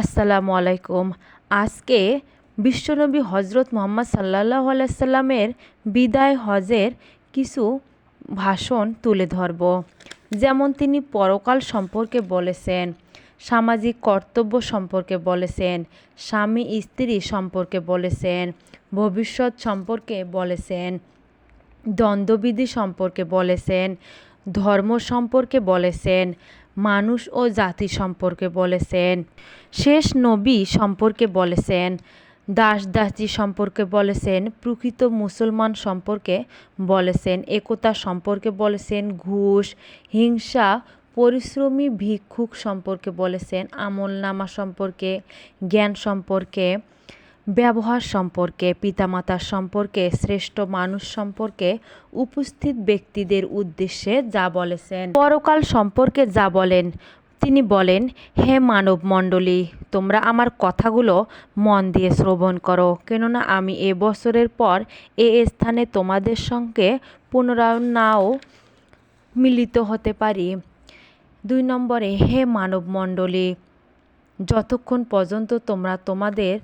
আসসালামু আলাইকুম। আজকে বিশ্বনবী হজরত মোহাম্মদ সাল্লাহ আলাইসাল্লামের বিদায় হজের কিছু ভাষণ তুলে ধরব। যেমন তিনি পরকাল সম্পর্কে বলেছেন, সামাজিক কর্তব্য সম্পর্কে বলেছেন, স্বামী স্ত্রী সম্পর্কে বলেছেন, ভবিষ্যৎ সম্পর্কে বলেছেন, দ্বন্দ্ববিধি সম্পর্কে বলেছেন, ধর্ম সম্পর্কে বলেছেন মানুষ ও জাতি সম্পর্কে বলেছেন। শেষ নবী সম্পর্কে বলেছেন। দাস দাসী সম্পর্কে বলেছেন। প্রকৃত মুসলমান সম্পর্কে বলেছেন। একতা সম্পর্কে বলেছেন। ঘুষ, হিংসা, পরিশ্রমী ভিক্ষুক সম্পর্কে বলেছেন। আমলনামা সম্পর্কে, জ্ঞান সম্পর্কে ব্যবহার সম্পর্কে, পিতামাতার সম্পর্কে, শ্রেষ্ঠ মানুষ সম্পর্কে উপস্থিত ব্যক্তিদের উদ্দেশ্যে যা বলেছেন। পরকাল সম্পর্কে যা বলেন, তিনি বলেন, হে মানব মণ্ডলী তোমরা আমার কথাগুলো মন দিয়ে শ্রবণ করো। কেননা আমি এ বছরের পর এ স্থানে তোমাদের সঙ্গে পুনরায় নাও মিলিত হতে পারি। দুই নম্বরে, হে মানব মণ্ডলী যতক্ষণ পর্যন্ত তোমরা তোমাদের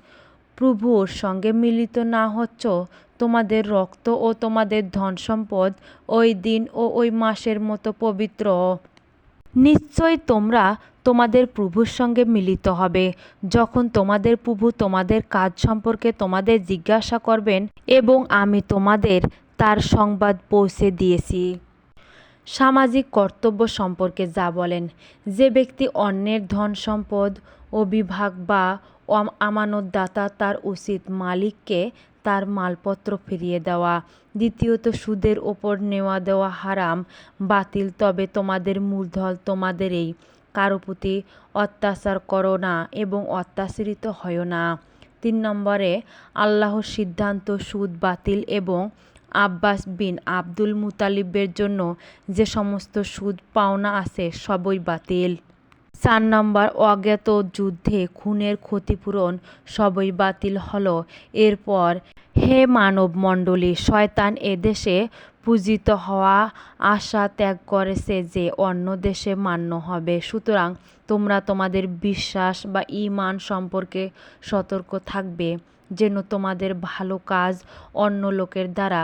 প্রভুর সঙ্গে মিলিত না হচ্ছ, তোমাদের রক্ত ও তোমাদের ধন সম্পদ ওই দিন ও ওই মাসের মতো পবিত্র। নিশ্চয় তোমরা তোমাদের প্রভুর সঙ্গে মিলিত হবে। যখন তোমাদের প্রভু তোমাদের কাজ সম্পর্কে তোমাদের জিজ্ঞাসা করবেন এবং আমি তোমাদের তার সংবাদ পৌঁছে দিয়েছি। সামাজিক কর্তব্য সম্পর্কে যা বলেন, যে ব্যক্তি অন্যের ধন সম্পদ অভিভাগ বা আমানতদাতা তার উচিত মালিককে তার মালপত্র ফিরিয়ে দেওয়া। দ্বিতীয়ত, সুদের ওপর নেওয়া দেওয়া হারাম, বাতিল। তবে তোমাদের মূলধল তোমাদেরই। কারও প্রতি অত্যাচার করো না এবং অত্যাচারিত হয় না। তিন নম্বরে, আল্লাহর সিদ্ধান্ত সুদ, বাতিল এবং আব্বাস বিন আব্দুল মুতালিবের জন্য যে সমস্ত সুদ, পাওনা আছে, সবই বাতিল। চার নম্বর অজ্ঞাত যুদ্ধে খুনের ক্ষতিপূরণ সবই বাতিল হলো। এরপর হে মানব মণ্ডলী শয়তান এদেশে পূজিত হওয়া আশা ত্যাগ করেছে যে অন্য দেশে মান্য হবে। সুতরাং তোমরা তোমাদের বিশ্বাস বা ইমান সম্পর্কে সতর্ক থাকবে, যেন তোমাদের ভালো কাজ অন্য লোকের দ্বারা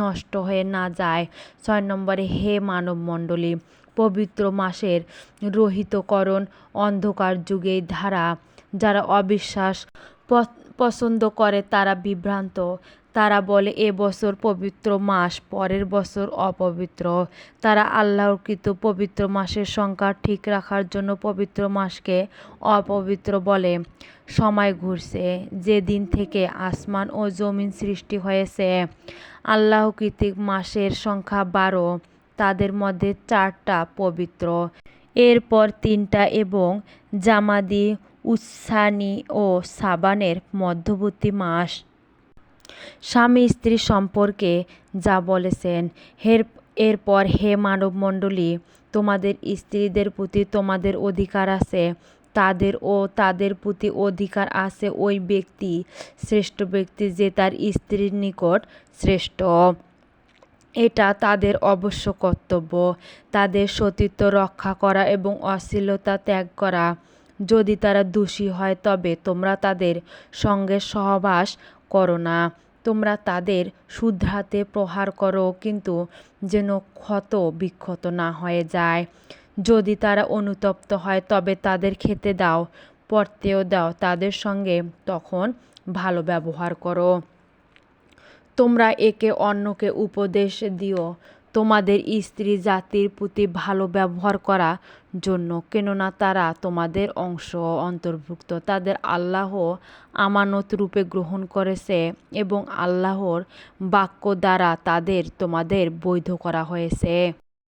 নষ্ট হয়ে না যায়। ছয় নম্বরে হে মানব মণ্ডলী পবিত্র মাসের রহিতকরণ অন্ধকার যুগেই ধারা। যারা অবিশ্বাস পছন্দ করে তারা বিভ্রান্ত। তারা বলে, এ বছর পবিত্র মাস, পরের বছর অপবিত্র। তারা আল্লাহকৃত পবিত্র মাসের সংখ্যা ঠিক রাখার জন্য পবিত্র মাসকে অপবিত্র বলে। সময় ঘুরছে, যে দিন থেকে আসমান ও জমিন সৃষ্টি হয়েছে। আল্লাহ কৃতিক মাসের সংখ্যা বারো। তাদের মধ্যে চারটা পবিত্র। এরপর তিনটা এবং জামাদি, উৎসানি ও সাবানের মধ্যবর্তী মাস। স্বামী স্ত্রী সম্পর্কে যা বলেছেন, হের, এরপর হে মানবমণ্ডলী, তোমাদের স্ত্রীদের প্রতি তোমাদের অধিকার আছে। তাদের ও তাদের প্রতি অধিকার আছে ওই ব্যক্তি, শ্রেষ্ঠ ব্যক্তি যে তার স্ত্রীর নিকট শ্রেষ্ঠ। এটা তাদের অবশ্য কর্তব্য। তাদের সতীত্ব রক্ষা করা এবং অশ্লীলতা ত্যাগ করা। যদি তারা দোষী হয়, তবে তোমরা তাদের সঙ্গে সহবাস করো না। তোমরা তাদের শুধরাতে প্রহার করো, কিন্তু যেন ক্ষত বিক্ষত না হয়ে যায়। যদি তারা অনুতপ্ত হয়, তবে তাদের খেতে দাও পড়তেও দাও, তাদের সঙ্গে তখন ভালো ব্যবহার করো। তোমরা একে অন্যকে উপদেশ দিও। তোমাদের স্ত্রী জাতির প্রতি ভালো ব্যবহার করা জন্য, কেননা তারা তোমাদের অংশ অন্তর্ভুক্ত। তাদের আল্লাহ আমানত রূপে গ্রহণ করেছে এবং আল্লাহর বাক্য দ্বারা তাদের তোমাদের বৈধ করা হয়েছে।